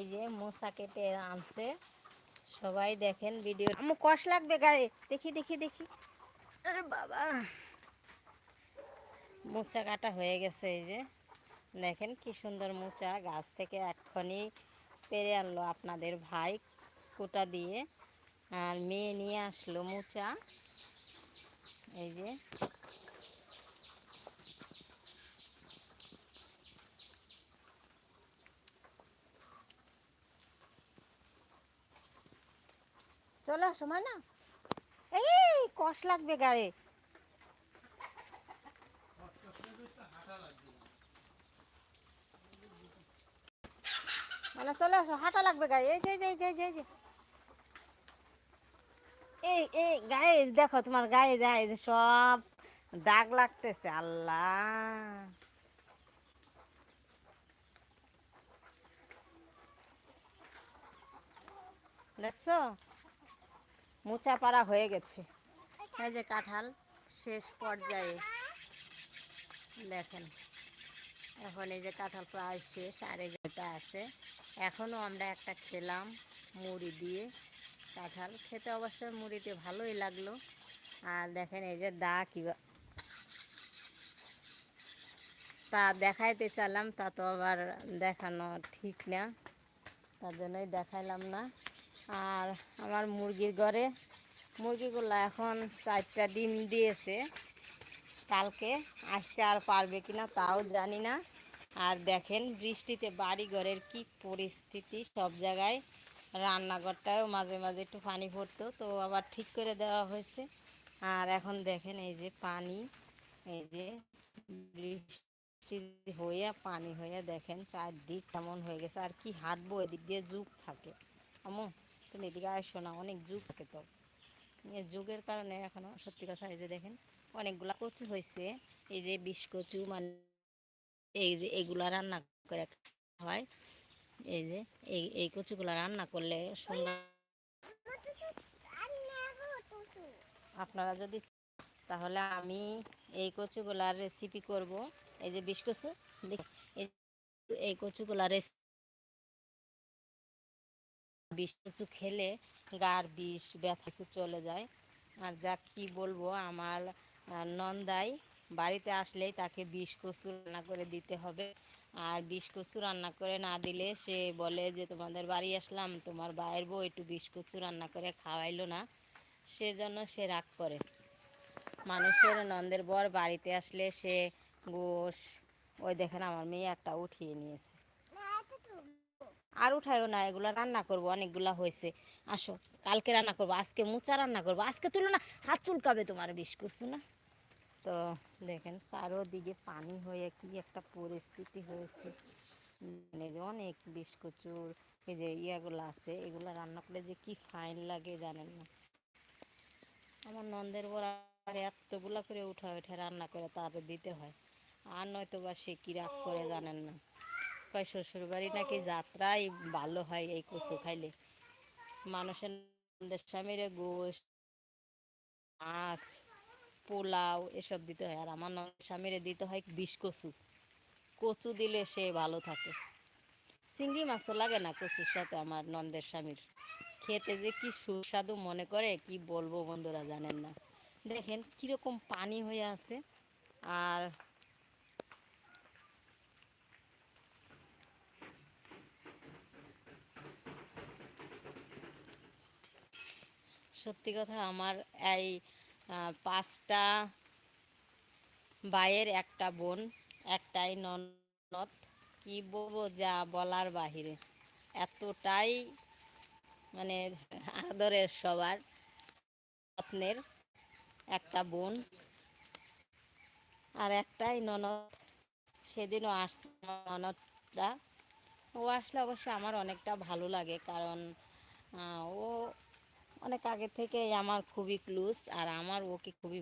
এই যে মোসা কেটে আনছে। সবাই দেখেন ভিডিও আমার কষ লাগবে গায়ে। দেখি দেখি দেখি। আরে বাবা। মোচা কাটা হয়ে গেছে এই যে। দেখেন কি সুন্দর মোচা। গাছ থেকে এক্ষুনি পেরে আনলো আপনাদের ভাই কোটা দিয়ে। আর মেয়ে নিয়ে আসলো মোচা। এই যে। চলে আসো না এই, কষ লাগবে গায়ে। মানে চলে আসো, হাঁটা লাগবে গায়ে। এই যে এই যে এই যে, এই এই গায়ে, দেখো তোমার গায়ে যায় যে সব দাগ লাগতেছে, আল্লাহ। দেখছ? মোচা পাড়া হয়ে গেছে। এই যে কাঁঠাল, শেষ পর্যায়ে। দেখেন, এখন এই যে কাঁঠাল প্রায় শেষ, আর এই যেটা আছে। এখনও আমরা একটা খেলাম মুড়ি দিয়ে কাঁঠাল। খেতে অবশ্যই মুড়িতে ভালোই লাগল। আর দেখেন এই যে দা কিবা তা দেখাইতে চাইলাম, তা তো আবার দেখানো ঠিক না। তার জন্যই দেখাইলাম না। আর আমার মুরগির ঘরে। মুরগিগুলো এখন চারটা ডিম দিয়েছে। কালকে আসতে আর পারবে কিনা তাও জানি না। আর দেখেন বৃষ্টিতে বাড়ি ঘরের কি পরিস্থিতি, সব জায়গায় রান্নাঘরটাও মাঝে মাঝে একটু পানি পড়তো তো আবার ঠিক করে দেওয়া হয়েছে। আর এখন দেখেন এই যে পানি, এই যে বৃষ্টি হয়ে পানি হয়ে দেখেন চারদিক কেমন হয়ে গেছে। আর কি হাঁটবো, এদিক দিয়ে যুগ থাকে। আমো তুমি এদিকে আসো না, অনেক যুগ থাকে তো। যুগের কারণে এখনও সত্যি কথা এই যে দেখেন, অনেকগুলা কচু হয়েছে এই যে বিষ কচু মানে এই যে এগুলা রান্না করে হয়। এই যে এই এই কচুগুলা রান্না করলে আপনারা যদি তাহলে আমি এই কচুগুলার রেসিপি করব। এই যে বিষ কচু এই কচুগুলার রেসিপি বিষ কচু খেলে গার বিষ, ব্যথা চলে যায়। আর যা কি বলব, আমার নন্দাই বাড়িতে আসলেই তাকে বিষ কচু রান্না করে দিতে হবে। আর বিষ কচু রান্না করে না দিলে সে বলে যে, তোমাদের বাড়ি আসলাম, তোমার বাইরের বউ একটু বিষ কচু রান্না করে খাওয়াইলো না। সেজন্য সে রাগ করে। মানুষের নন্দের বর বাড়িতে আসলে সে গোশ, ওই দেখেন আমার মেয়ে একটা উঠিয়ে নিয়েছে। আর উঠায়ও না, এগুলো রান্না করব, অনেকগুলা হয়েছে। আসো, কালকে রান্না করব, আজকে মোচা রান্না করব। আজকে তুলো না, হাত চুলকাবে তোমার কচু না তো দেখেন, চারোদিকে পানি হয়ে কি একটা পরিস্থিতি হয়েছে। মানে যে অনেক কচুর এই যে ইয়াগুলো আছে, এগুলো রান্না করলে যে কি ফাইন লাগে জানেন না। আমার নন্দের বড় এতগুলা করে উঠা উঠে রান্না করে তাদের দিতে হয়। আর নয়তো বা সে কি রাগ করে জানেন না। কয় শ্বশুর বাড়ি নাকি যাত্রাই ভালো হয় এই কচু খাইলে? মানুষের স্বামীরে গোশ, মাছ, পোলাও এসব দিতে হয়, আর আমার স্বামীরে দিতে হয় বিষ কচু। কচু দিলে সে ভালো থাকে। চিংড়ি মাছও লাগে না কচুর সাথে আমার নন্দের স্বামীর? খেতে যে কি সুস্বাদু মনে করে, কি বলব বন্ধুরা জানেন না। দেখেন কীরকম পানি হয়ে আছে, আর সত্যি কথা আমার এই পাঁচটা ভাইয়ের একটা বোন, একটাই ননদ। কি বলব যা বলার বাহিরে। এতটাই মানে আদরের সবার যত্নের একটা বোন। আর একটাই ননদ। সেদিনও আসছে ননদটা। ও আসলে অবশ্যই আমার অনেকটা ভালো লাগে কারণ ও অনেক আগে থেকে আমার খুবই ক্লোজ আর আমার ওকে খুবই